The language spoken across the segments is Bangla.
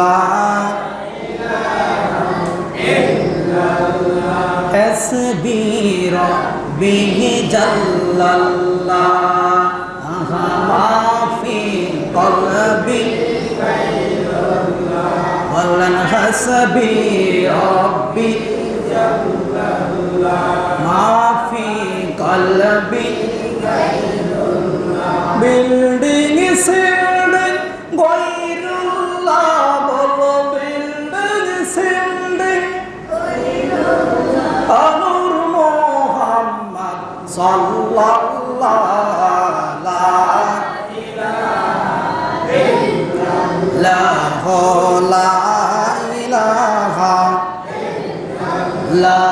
লা حسبي ربي جل الله ما في قلبي ولن حسبي ربي সাল্লাল্লাহ লা ইলাহা লা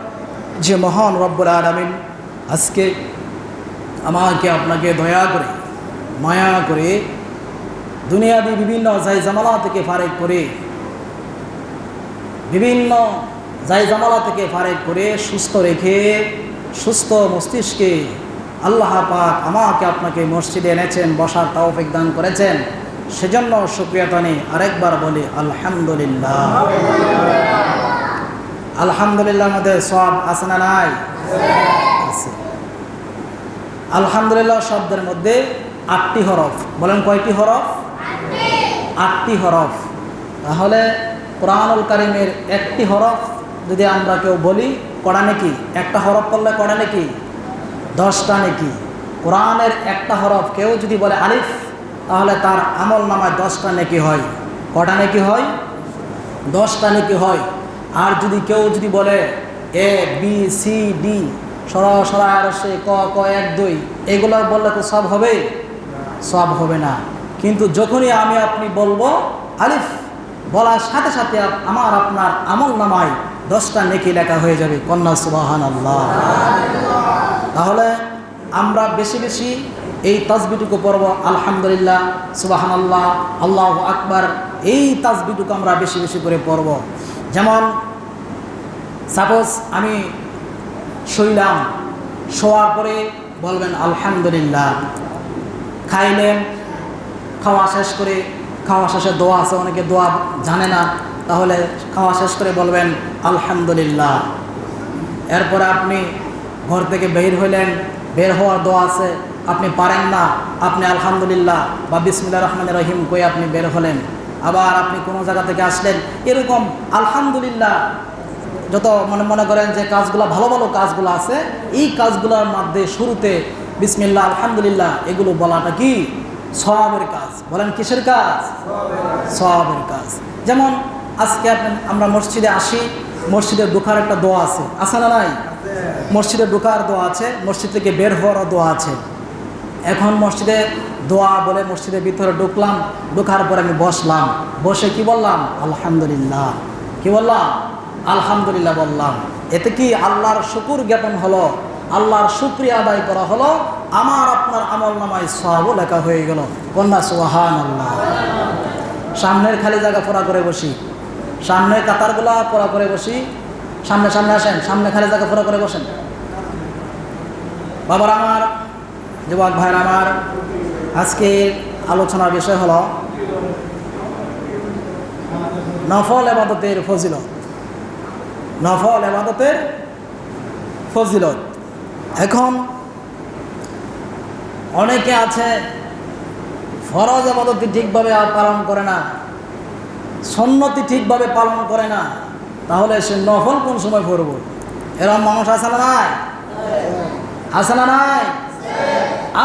যে মহান রব্বুল আলামিন আজকে আমাকে আপনাকে দয়া করে, মায়া করে দুনিয়াবি বিভিন্ন জাই জামালা থেকে ফারেক করে, বিভিন্ন জাই জামালা থেকে ফারেক করে সুস্থ রেখে, সুস্থ মস্তিষ্কে আল্লাহ পাক আমাকে আপনাকে মসজিদে এনেছেন, বসার তৌফিক দান করেছেন। সেজন্য সুক্রিয়া টানি আরেকবার বলি, আলহামদুলিল্লাহ। আলহামদুলিল্লাহ মধ্যে সব আছে না নাই? আলহামদুলিল্লাহ শব্দের মধ্যে আটটি হরফ। বলেন কয়টি হরফ? আটটি হরফ। তাহলে কোরআনুল কারিমের একটি হরফ যদি আমরা কেউ বলি কড়া নাকি একটা হরফ পড়লে কড়া নাকি দশটা নাকি। কোরআনের একটা হরফ কেউ যদি বলে আলিফ, তাহলে তার আমল নামায় দশটা নাকি হয়। কটা নাকি হয়? দশটা নাকি হয়। আর যদি কেউ যদি বলে এ বি সি ডি সরা সরা, আর সে, ক ক, এক, দুই, এগুলো বললে তো সব হবে? সব হবে না। কিন্তু যখনই আমি আপনি বলব, আলিফ, বলার সাথে সাথে আমার আপনার আমল নামায় দশটা নেকি লেখা হয়ে যাবে। কন্যা সুবাহান আল্লাহ তাহলে আমরা বেশি বেশি এই তাজবিটুকু পড়ব, আলহামদুলিল্লাহ সুবাহান আল্লাহ আল্লাহ আকবার, এই তাজবিটুকু আমরা বেশি বেশি করে পড়ব। যেমন সাপোজ আমি শুইলাম, শোয়ার পরে বলবেন, আলহামদুলিল্লাহ। খাইলেন, খাওয়া শেষ করে, খাওয়া শেষে দোয়া আছে, অনেকে দোয়া জানে না, তাহলে খাওয়া শেষ করে বলবেন, আলহামদুলিল্লাহ। এরপরে আপনি ঘর থেকে বের হইলেন, বের হওয়ার দোয়া আছে, আপনি পারেন না, আপনি আলহামদুলিল্লাহ বা বিসমিল্লা রহমান রহিম কই আপনি বের হলেন। আবার আপনি কোনো জায়গা থেকে আসলেন, এরকম আলহামদুলিল্লাহ যত মনে মনে করেন যে কাজগুলো ভালো ভালো কাজগুলো আছে, এই কাজগুলোর মধ্যে শুরুতে বিসমিল্লাহ, আলহামদুলিল্লাহ, এগুলো বলাটা কি? সবের কাজ। বলেন, কিসের কাজ? সবের কাজ। যেমন আজকে আমরা মসজিদে আসি মসজিদে ঢোকার একটা দোয়া আছে। আছে না নাই? মসজিদে ঢোকার দোয়া আছে, মসজিদ থেকে বের হওয়ারও দোয়া আছে। এখন মসজিদে দোয়া বলে মসজিদের ভিতরে ঢুকলাম, ঢোকার পরে আমি বসলাম। বসে কি বললাম? আলহামদুলিল্লাহ। কি বললাম? আলহামদুলিল্লাহ বললাম। এতে কি আল্লাহর শুকুর জ্ঞাপন হলো? আল্লাহর শুক্রিয়া আদায় করা হলো? আমার আপনার আমল নামায় সবও লেখা হয়ে গেল। কন্যা সোহান আল্লাহ সামনের খালি জায়গা পোড়া করে বসি। সামনে কাতারগুলা পোড়া করে বসি। সামনে সামনে আসেন। সামনে খালি জায়গা পোড়া করে বসেন। বাবার আমার, যুবক ভাইয়ের আমার আজকে আলোচনার বিষয় হলো নফল এবাদতের ফজিলত। নফল এবাদতের ফজিলত। এখন অনেকে আছে, ফরজ আবাদতি ঠিকভাবে পালন করে না সন্নতি ঠিকভাবে পালন করে না, তাহলে সে নফল কোন সময় পড়ব? এরকম মানুষ আছে না নাই? আছে না নাই?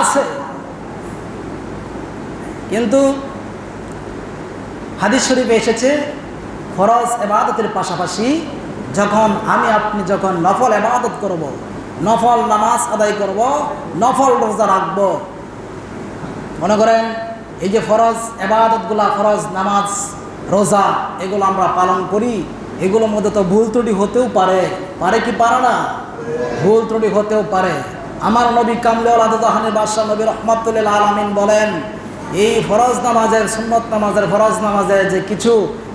আছে। কিন্তু হাদিস শরীফে এসেছে, ফরজ এবাদতের পাশাপাশি যখন আমি আপনি যখন নফল এবাদত করব। নফল নামাজ আদায় করব, নফল রোজা রাখব, মনে করেন এই যে ফরজ এবাদতগুলা, ফরজ নামাজ, রোজা, এগুলো আমরা পালন করি, এগুলোর মধ্যে তো ভুল ত্রুটি হতেও পারে পারে কি পারে না ভুল ত্রুটি হতেও পারে আমার নবী কামলেওয়াল আদাহানের বাদশাহ নবী রহমতুল্লাহ আলমিন বলেন এই ফরজ নামাজের সুন্নত নামাজের ফরজ নামাজের যে কিছু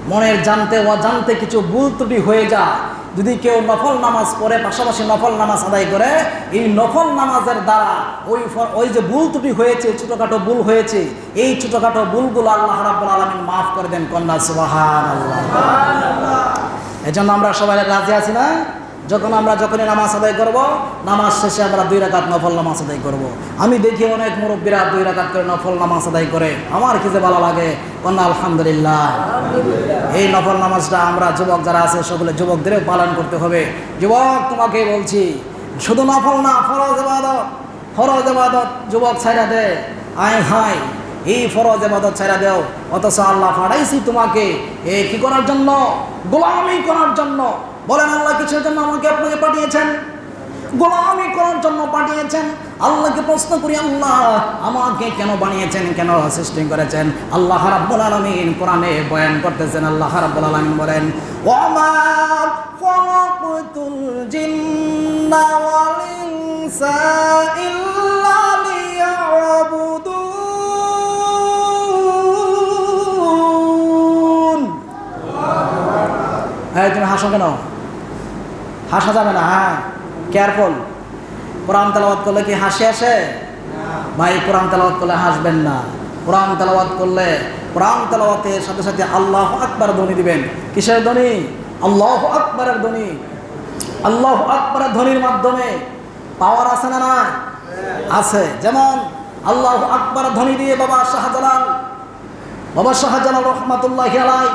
মনের জানতে অজান্তে কিছু ভুল ত্রুটি হয়ে যায় যদি কেউ নফল নামাজ পড়ে পাশাপাশি নফল নামাজ আদায় করে এই নফল নামাজের দ্বারা ওই ওই যে ভুল ত্রুটি হয়েছে ছোটোখাটো ভুল হয়েছে এই ছোটোখাটো ভুলগুলো আল্লাহ রাব্বুল আলমিন মাফ করে দেন কন্যা সুবাহান আল্লাহ এই জন্য আমরা সবাই রাজি আছি না? যখন আমরা যখনই নামাজ আদায় করব, নামাজ শেষে আমরা দুই রাকাত নফল নামাজ আদায় করব। আমি দেখি অনেক মুরব্বীরা দুই রাকাত করে নফল নামাজ আদায় করে। আমার কি যে ভালো লাগে? কন্যা আলহামদুলিল্লাহ। এই নফল নামাজটা আমরা যুবক যারা আছে, সকলে যুবকদেরও পালন করতে হবে। যুবক, তোমাকে বলছি, শুধু নফল না, ফরজ এবাদত ফরজ এবাদত যুবক ছাইরা দে। আয় হায়, এই ফরজ এবাদত ছেড়ে দেও। অথচ আল্লাহ ফাড়াইছি তোমাকে, এ কি করার জন্য? গোলামি করার জন্য। বলেন, আল্লাহ কিসের জন্য আমাকে আপনাকে পাঠিয়েছেন? গোলামি করার জন্য পাঠিয়েছেন? আল্লাহকে প্রশ্ন করি, আল্লাহ, আমাকে কেন বানিয়েছেন, কেন সৃষ্টি করেছেন? আল্লাহ রাব্বুল আলামিন কোরআনে বয়ান করতেছেন, আল্লাহ রাব্বুল আলামিন বলেন, ওমা খালাকতুল জিন্না ওয়াল ইনসা ইল্লা লিয়াবুদুন। হ্যাঁ তুমি হাসো কেন? হাসা যাবে না হ্যাঁ। কেয়ারফুল কোরআন তেলাওয়াত করলে কি হাসি আসে? ভাই, কোরআন তেলাওয়াত করলে হাসবেন না। কোরআন তেলাওয়াত করলে, কোরআন তেলাওয়াতের সাথে সাথে আল্লাহ আকবার ধ্বনি দিবেন। কিসের ধ্বনি? আল্লাহ আকবরের ধ্বনি। আল্লাহ আকবরের ধ্বনির মাধ্যমে পাওয়ার আছে না না আছে। যেমন, আল্লাহ আকবর ধ্বনি দিয়ে বাবা শাহজালাল বাবা শাহজালাল রহমাতুল্লাহ আলাই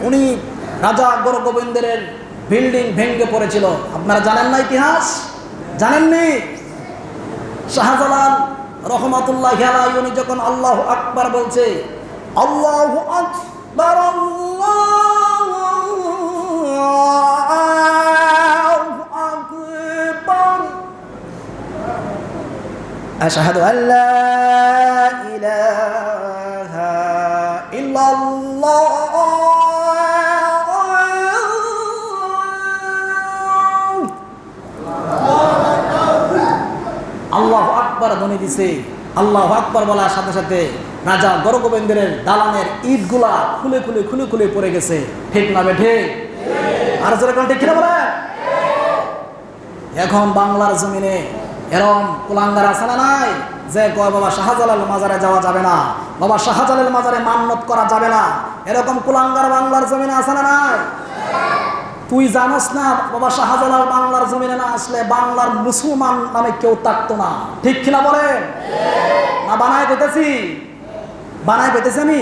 উনি রাজা আকবর গোবিন্দের বিল্ডিং ভেঙে পড়েছিল আপনারা জানেন না ইতিহাস জানেননি শাহজালাল রহমাতুল্লাহ আলাই উনি যখন আল্লাহ আকবার বলছে আল্লাহ আকবার আল্লাহু আকবার أشهد أن لا إله إلا الله ধ্বনি দিছে। আল্লাহ আকবর বলার সাথে সাথে রাজা গরগোবিন্দের দালানের ইটগুলা খুলে খুলে খুলে খুলে পড়ে গেছে। ঠিক না বেঠে আর এখন বাংলার জমিনে এরম কুলাঙ্গার আছে না নাই? যে কয় বাবা শাহজালাল মাজারে যাওয়া যাবে না, বাবা শাহজালাল মাজারে মান্নত করা যাবে না, এরকম কুলাঙ্গার বাংলার জমিনে আছে না নাই? তুই জানোস না বাবা শাহজালাল বাংলার জমিনে না আসলে বাংলার মুসলমান নামে কেউ থাকতো না। ঠিক কিনা বলেন? না বানায় পেতেছি? বানায় পেতেছি আমি?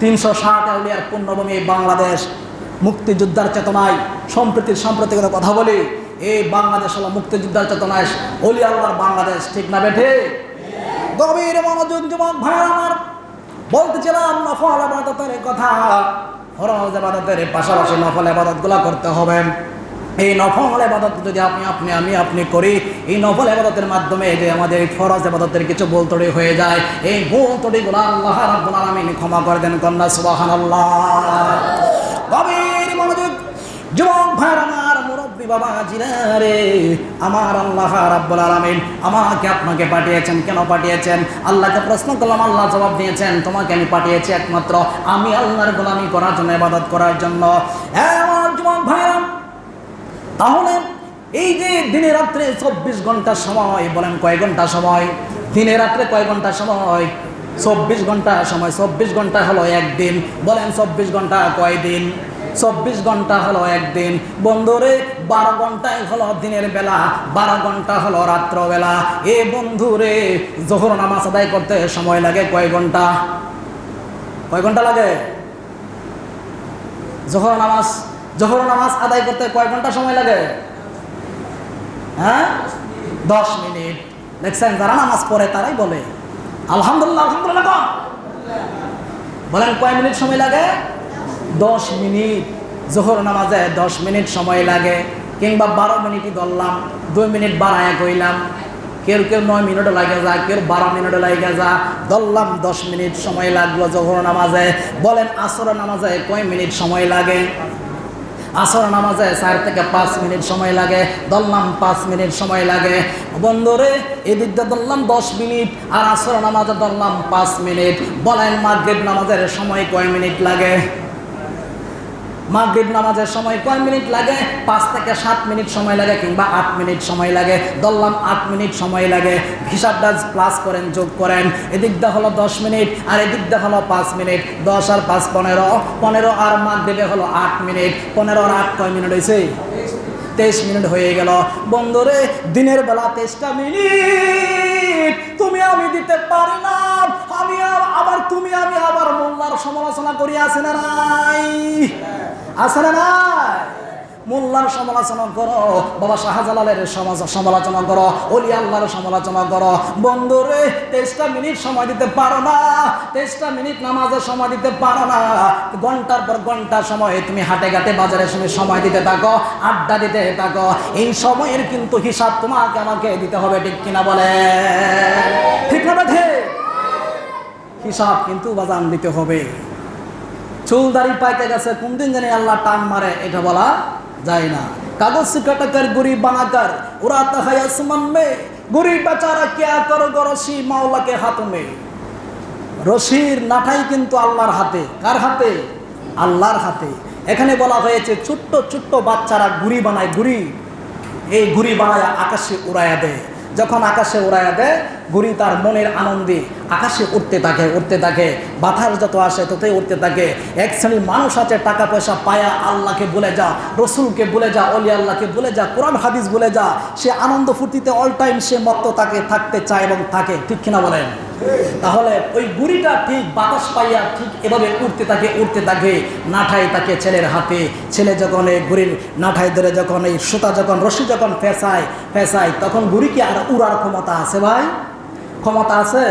তিনশো ষাট আউলিয়ার পূর্ণভূমি বাংলাদেশ মুক্তিযোদ্ধার চেতনায় সম্প্রীতির সাম্প্রতিকতার কথা বলি এই বাংলাদেশ হলো মুক্তিযোদ্ধার চেতনায় অলি আল্লাহর বাংলাদেশ ঠিক না বেঠে গভীর মনোযোগ যুবক ভাই আমার বলতেছিলাম নফল কথা। ফরজ আবাদতের পাশাপাশি নফল আবাদতগুলো করতে হবে। এই নফল আবাদত যদি আপনি আপনি, আমি, আপনি করি, এই নফল আবাদতের মাধ্যমে যে আমাদের এই ফরজ আবাদতের কিছু ভুল হয়ে যায়, এই ভুল ত্রুটিগুলো আল্লাহ রাব্বুল আলামিন ক্ষমা করে দেন কন্যা, সুবহানাল্লাহ গভীর মনোযোগ যুবক ভাই আমার মুরব্বী বাবা জিরারে আমার আল্লাহ রাব্বুল আলামিন আমাকে আপনাকে পাঠিয়েছেন। কেন পাঠিয়েছেন? আল্লাহকে প্রশ্ন করলাম, আল্লাহ জবাব দিয়েছেন, তোমাকে আমি পাঠিয়েছি একমাত্র। আমি আল্লাহর গোলামি করার জন্য ইবাদত করার জন্য। তাহলে এই যে দিনে রাত্রে চব্বিশ ঘণ্টা সময়, বলেন কয় ঘণ্টা সময়? দিনে রাত্রে কয় ঘণ্টা সময়? চব্বিশ ঘণ্টা সময়, চব্বিশ ঘণ্টা হলো একদিন। বলেন চব্বিশ ঘণ্টা কয় দিন? চব্বিশ ঘণ্টা হলো একদিন। বন্ধুরে, বারো ঘন্টায় হলো দিনের বেলা, বারো ঘণ্টা হলো রাত্রবেলা। এ বন্ধুরে, জোহর নামাজ আদায় করতে সময় লাগে কয় ঘণ্টা? কয় ঘণ্টা লাগে? জোহর নামাজ জোহর নামাজ আদায় করতে কয় ঘণ্টা সময় লাগে? হ্যাঁ? দশ মিনিট। দেখছেন, যারা নামাজ পড়ে তারাই বলে। আলহামদুলিল্লাহ আলহামদুলিল্লাহ বলেন কয় মিনিট সময় লাগে? দশ মিনিট, জোহর নামাজে দশ মিনিট সময় লাগে, কিংবা বারো মিনিটই ধরলাম, দুই মিনিট বাড়ায় কইলাম। কেউ কেউ নয় মিনিটও লাগে যা, কেউ বারো মিনিটও লাগে যা। ধরলাম দশ মিনিট সময় লাগল জোহর নামাজে। বলেন আসর নামাজে কয় মিনিট সময় লাগে? আসর নামাজে চার থেকে পাঁচ মিনিট সময় লাগে। ধরলাম পাঁচ মিনিট সময় লাগে। বন্ধুরে এদিক দিয়ে ধরলাম দশ মিনিট, আর আসর নামাজে ধরলাম পাঁচ মিনিট। বলেন মাগরিব নামাজের সময় কয় মিনিট লাগে? মাগরিব নামাজের সময় কয় মিনিট লাগে? পাঁচ থেকে সাত মিনিট সময় লাগে কিংবা আট মিনিট সময় লাগে। ধরলাম আট মিনিট সময় লাগে। হিসাবটা প্লাস করেন, যোগ করেন। এদিক দিয়ে হলো দশ মিনিট আর এদিক দিয়ে হলো পাঁচ মিনিট। দশ আর পাঁচ পনেরো। পনেরো আর মাগরিবে হলো আট মিনিট। পনেরো আর আট কয় মিনিট হয়েছে? তেইশ মিনিট হয়ে গেল। বন্ধুরে, দিনের বেলা তেইশটা মিনিট। তুমি আমি দিতে পারি না। আমি আবার তুমি আমি আবার মোল্লার সমালোচনা করি আছে না নাই। আছে না মোল্লার সমালোচনা করো, বাবা শাহজালালের সমালোচনা করো, অলি আল্লাহর সমালোচনা করো। বন্ধুরে তেইশটা মিনিট সময় দিতে পারো না। তেইশটা মিনিট নামাজের সময় দিতে পারো না। ঘণ্টার পর ঘণ্টা সময় তুমি হাটে ঘাটে বাজারের সময় সময় দিতে থাকো, আড্ডা দিতে থাকো। এই সময়ের কিন্তু হিসাব তোমাকে আমাকে দিতে হবে, ঠিক কিনা বলে? ঠিক না ঠিক হিসাব কিন্তু বাজান দিতে হবে। চুলদারি পাইতে গেছে কোন দিন জানি আল্লাহ টান মারে, এটা বলা যায় না। কাগজ কাটাকার, গরিব বানাকার, ওরা তাহাই আসমান মে, গরিব বেচারা কেয়া কর গরসি মাওলাকে হাত মে। রশির নাঠাই কিন্তু আল্লাহর হাতে, কার হাতে? আল্লাহর হাতে। এখানে বলা হয়েছে, ছোট্ট ছোট্ট বাচ্চারা গুড়ি বানায়, গুড়ি। এই গুড়ি বানায় আকাশে উড়াইয়া দেয়। যখন আকাশে উড়াইয়া দেয়, গুড়ি তার মনের আনন্দে আকাশে উঠতে থাকে উঠতে থাকে, বাতাস যত আসে ততই উঠতে থাকে। এক শ্রেণির মানুষ আছে, টাকা পয়সা পায়া আল্লাহকে বলে যা, রসুলকে বলে যা, অলি আল্লাহকে বলে যা, কোরআন, হাদিস বলে যা, সে আনন্দ ফুর্তিতে অল টাইম সে মত্ত তাকে থাকতে চায় এবং থাকে, ঠিক কিনা বলেন? তাহলে ওই গুড়িটা ঠিক বাতাস পাইয়া ঠিক এভাবে উঠতে থাকে উঠতে থাকে নাঠাই তাকে ছেলের হাতে। ছেলে যখন এই গুড়ির নাঠাই ধরে যখন, এই সুতা যখন, রশি যখন ফেসায় ফেসায়, তখন গুড়িকে আর উড়ার ক্ষমতা আছে ভাই? ক্ষমতা আছে?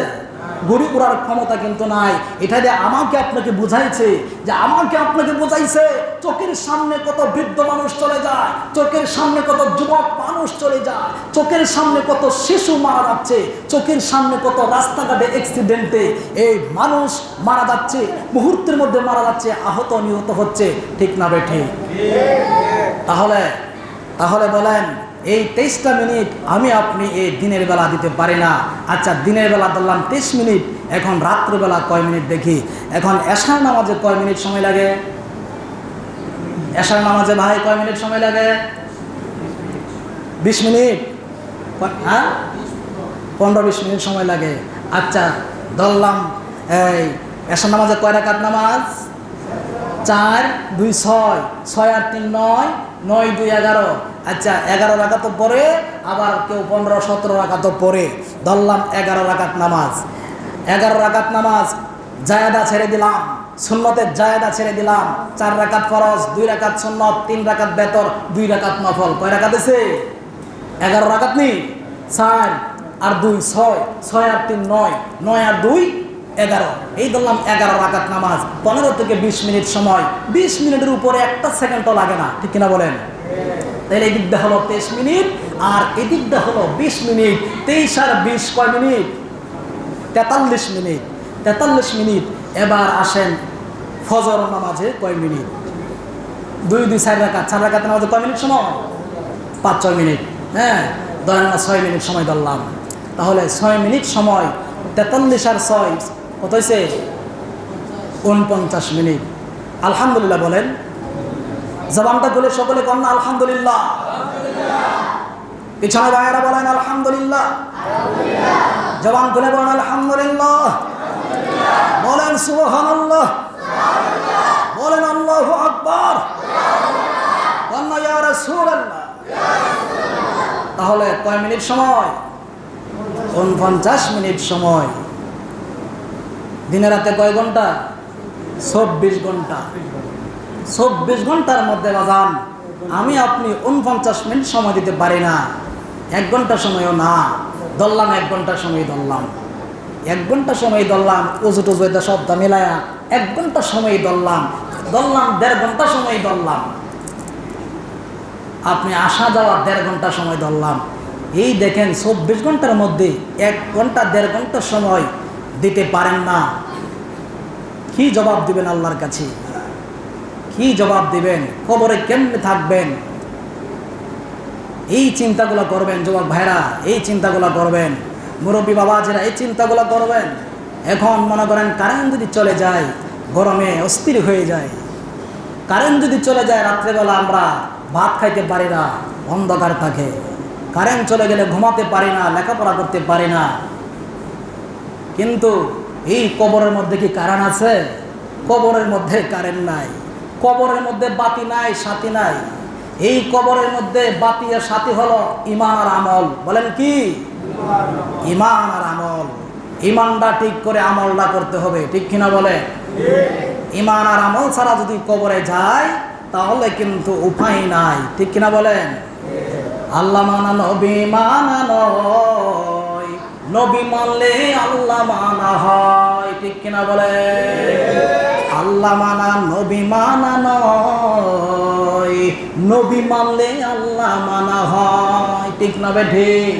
গড়ি উড়ার ক্ষমতা কিন্তু নাই। এটা দিয়ে আমাকে আপনাকে বুঝাইছে যে আমাকে আপনাকে বুঝাইছে চোখের সামনে কত বৃদ্ধ মানুষ চলে যায় চোখের সামনে কত যুবক মানুষ চলে যায় চোখের সামনে কত শিশু মারা যাচ্ছে চোখের সামনে কত রাস্তাঘাটে অ্যাক্সিডেন্টে এই মানুষ মারা যাচ্ছে মুহূর্তের মধ্যে মারা যাচ্ছে আহত নিহত হচ্ছে। ঠিক না বেঠে তাহলে তাহলে বলেন এই তেইশটা মিনিট আমি আপনি এই দিনের বেলা দিতে পারি না। আচ্ছা দিনের বেলা ধরলাম তেইশ মিনিট, এখন রাত্রিবেলা কয় মিনিট দেখি? এখন এশার নামাজে কয় মিনিট সময় লাগে? এশার নামাজে ভাই কয় মিনিট সময় লাগে? বিশ মিনিট? হ্যাঁ? পনেরো বিশ মিনিট সময় লাগে। আচ্ছা ধরলাম, এই, এশার নামাজে কয় রাকাত নামাজ? চার দুই ছয় ছয় আর তিন নয় নয় দুই এগারো। আচ্ছা এগারো রাখাত পরে, আবার কেউ পনেরো, সতেরো রাখাত পরে। ধরলাম এগারো রাকাত নামাজ। এগারো রাকাত নামাজ, জায়দা ছেড়ে দিলাম। সুন্নতের জায়দা ছেড়ে দিলাম। চার রাকাত ফরজ, দুই রাকাত সুন্নত, তিন রাকাত বেতর, দুই রাকাত নফল। কয় রাকাত আছে? এগারো রাকাত নেই। চার আর দুই, ছয় ছয় আর তিন, নয়। নয় আর দুই এগারো। এই ধরলাম এগারো রাকাত নামাজ। পনেরো থেকে বিশ মিনিট সময়। বিশ মিনিটের উপরে একটা সেকেন্ডও লাগে না। ঠিক কিনা বলেন? তাহলে এই দিকটা হলো তেইশ মিনিট। আর এই দিকটা হলো বিশ মিনিট। তেইশ আর বিশ কয় মিনিট? তেতাল্লিশ মিনিট। তেতাল্লিশ মিনিট। এবার আসেন ফজর নামাজে কয় মিনিট? দুই দুই, চার রাকাত। চার রাকাত নামাজে কয় মিনিট সময়? পাঁচ, ছয় মিনিট। হ্যাঁ ধরেন না ছয় মিনিট সময় ধরলাম। তাহলে ছয় মিনিট সময়। তেতাল্লিশ আর ছয় কত হয়েছে উনপঞ্চাশ মিনিট। আলহামদুলিল্লাহ বলেন। জবানটা বলে সকলে কন না, আলহামদুলিল্লাহ। পিছনে ভাইয়েরা বলেন, আলহামদুলিল্লাহ। জবান খুলে বলেন, আলহামদুলিল্লাহ। বলেন, সুবহানাল্লাহ। বলেন, আল্লাহু আকবার। বলেন, ইয়া তাহলে কয় মিনিট সময়? উনপঞ্চাশ মিনিট সময়। দিনে রাতে কয় ঘণ্টা? চব্বিশ ঘণ্টা। চব্বিশ ঘণ্টার মধ্যে বাজান, আমি আপনি উনপঞ্চাশ মিনিট সময় দিতে পারি না। এক ঘণ্টা সময়ও না। ধরলাম এক ঘণ্টা সময় ধরলাম। এক ঘণ্টা সময় ধরলাম, উজু টুজু এটা সবটা মিলায়া এক ঘণ্টা সময় ধরলাম ধরলাম দেড় ঘণ্টা সময় ধরলাম। আপনি আসা যাওয়া দেড় ঘণ্টা সময় ধরলাম। এই দেখেন চব্বিশ ঘণ্টার মধ্যে এক ঘণ্টা, দেড় ঘণ্টা সময় দিতে পারেন না। কি জবাব দিবেন আল্লাহর কাছে? কি জবাব দিবেন? কবরে কেমনে থাকবেন? এই চিন্তাগুলো করবেন যুবক ভাইরা, এই চিন্তাগুলো করবেন। মুরব্বী বাবাজিরা, এই চিন্তাগুলো করবেন। এখন মনে করেন কারেন্ট যদি চলে যায়, গরমে অস্থির হয়ে যায়। কারেন্ট যদি চলে যায়, রাত্রেবেলা আমরা ভাত খাইতে পারি না, অন্ধকার থাকে। কারেন্ট চলে গেলে ঘুমাতে পারি না, লেখাপড়া করতে পারি না। কিন্তু এই কবরের মধ্যে কি কারেন্ট আছে? কবরের মধ্যে কারেন্ট নাই। কবরের মধ্যে বাতি নাই, সাথী নাই। এই কবরের মধ্যে বাতি আর সাথী হলো ইমান আর আমল। বলেন কি? ইমান আর আমল। ইমানটা ঠিক করে আমলটা করতে হবে। ঠিক কিনা বলে? ইমান আর আমল ছাড়া যদি কবরে যায়, তাহলে কিন্তু উপায় নাই। ঠিক কিনা বলেন? আল্লাহ মানা নবী, মানা নয় নবী মানলে আল্লাহ মানা হয়, ঠিক কিনা বলে? আল্লাহ মানা, নবী মানা নয়। নবী মানলে আল্লাহ মানা হয়, ঠিক না বে ঠিক?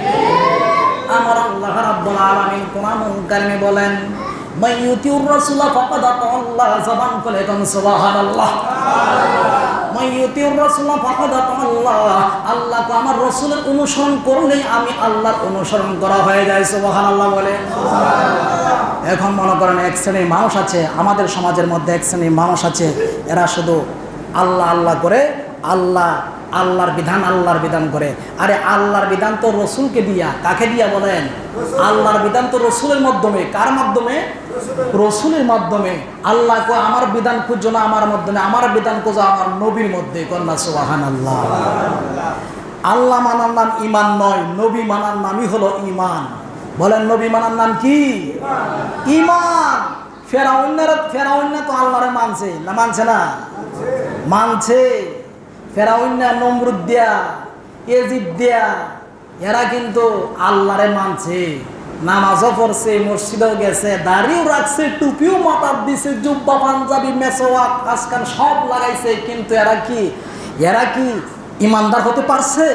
আমার আল্লাহ রাব্বুল আলামিন কোরআনুল কারিমে বলেন মাইয়ুতিউর রাসূলা ফাকাদ আল্লাহ জবান করে কোন সুবহানাল্লাহ। ফাকাদ আল্লাহ আমার রসুলের অনুসরণ করলেই আমি আল্লাহর অনুসরণ করা হয়ে যায় আল্লাহ বলে। এখন মনে করেন এক শ্রেণির মানুষ আছে, আমাদের সমাজের মধ্যে এক শ্রেণির মানুষ আছে, এরা শুধু আল্লাহ আল্লাহ করে আল্লাহ আল্লাহর বিধান আল্লাহর বিধান করে। আরে আল্লাহর বিধান তো রসুলকে দিয়া কাকে দিয়া বলেন? আল্লাহর বিধান তো রসুলের মাধ্যমে। কার মাধ্যমে? রসুলের। মাধ্যমে। আল্লাহ কো আমার বিধান খুঁজো না আমার মাধ্যমে আমার বিধান খুঁজো আমার নবীর মধ্যে। কন্যা সোহান আল্লাহ আল্লাহ মানার নাম ইমান নয় নবী মানার নামই হলো ইমান বলেন নবী মানার নাম কি? ইমান ফেরাউন্নার ফেরাউন্না তো আল্লাহরে মানছে। না মানছে না? মানছে। ফেরাউন্না নমরুদ দিয়া এজিদ এরা কিন্তু আল্লাহরে মানছে। নামাজও পড়ছে, মসজিদেও গেছে, দাড়িও রাখছে, টুপিও মাথার দিছে, জুব্বা পাঞ্জাবি, মেসোয়াক, আজকাল সব লাগাইছে, কিন্তু এরা কি? এরা কি ইমানদার হতে পারছে?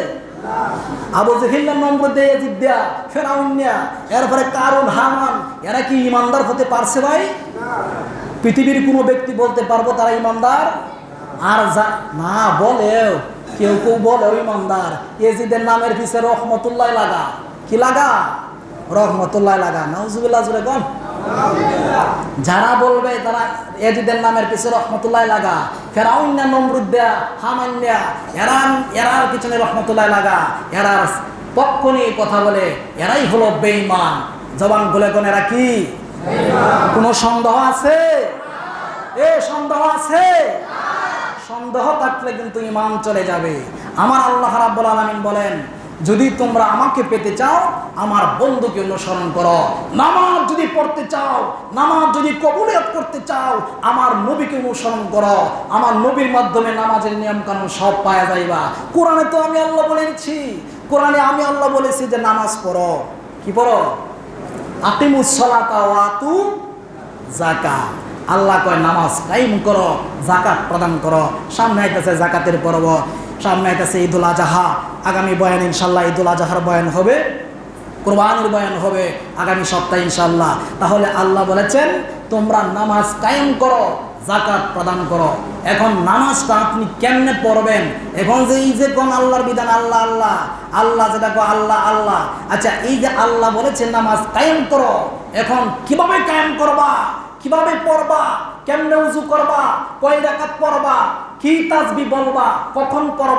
আবু জহিল্লা নম্বর দিয়ে জিদ্যা ফেরাউন্যা এরপরে কারুন, হামান, এরা কি ইমানদার হতে পারছে ভাই? পৃথিবীর কোনো ব্যক্তি বলতে পারব তারা ইমানদার? আর না বলেও, কেউ কেউ বলে ইমানদার এজিদের নামের পিছে রহমতুল্লাহ লাগা। কি লাগা? রহমতুল্লাহ লাগা। নজুবিল্লাহ জুড়ে যারা বলবে, তারা এজিদের নামের পিছে রহমতুল্লাহ লাগা। নমরুদ্দা হামান্যা এরান, এরার পিছনে রহমতুল্লাহ লাগা। এরার পক্ষ কথা বলে, এরাই হলো বেঈমান। জবান বলে কোন, এরা কি? কোনো সন্দেহ আছে? এ সন্দেহ আছে? সন্দেহ থাকলে কিন্তু ইমান চলে যাবে। আমার আল্লাহ রাব্বুল আলামিন বলেন, যদি তোমরা আমাকে পেতে চাও, আমার বন্ধুকে অনুসরণ করো। নামাজ যদি পড়তে চাও, নামাজ যদি কবুলিয়ত করতে চাও, আমার নবীকে অনুসরণ করো। আমার নবীর মাধ্যমে নামাজের নিয়ম কানুন সব পাওয়া যাইবা। কোরআনে তো আমি আল্লাহ বলে দিচ্ছি কোরআনে আমি আল্লাহ বলেছি যে নামাজ পড়ো। কি পড়ো? আতিমুসলাতা ওয়াতু জাকা আল্লাহ কয় নামাজ কাইম করো জাকাত প্রদান করো। সামনে আইতেছে জাকাতের পর্ব, সামনে আইতেছে ঈদুল আজহা। আগামী বয়ান ইনশাল্লাহ ঈদুল আজহার বয়ান হবে, কোরবানির বয়ান হবে আগামী সপ্তাহে ইনশাল্লাহ তাহলে আল্লাহ বলেছেন, তোমরা নামাজ কায়েম করো জাকাত প্রদান করো। এখন নামাজটা আপনি কেমনে পড়বেন? এখন যে এই যে কোন আল্লাহর বিধান, আল্লাহ আল্লাহ আল্লাহ যেটা কো আল্লাহ আল্লাহ। আচ্ছা এই যে আল্লাহ বলেছেন নামাজ কায়েম করো, এখন কীভাবে কায়েম করবা? কীভাবে পড়বা? কেমনে উজু করবা? কয় রাকাত পড়বা? কি তাজবি বলবা? কখন পড়বা?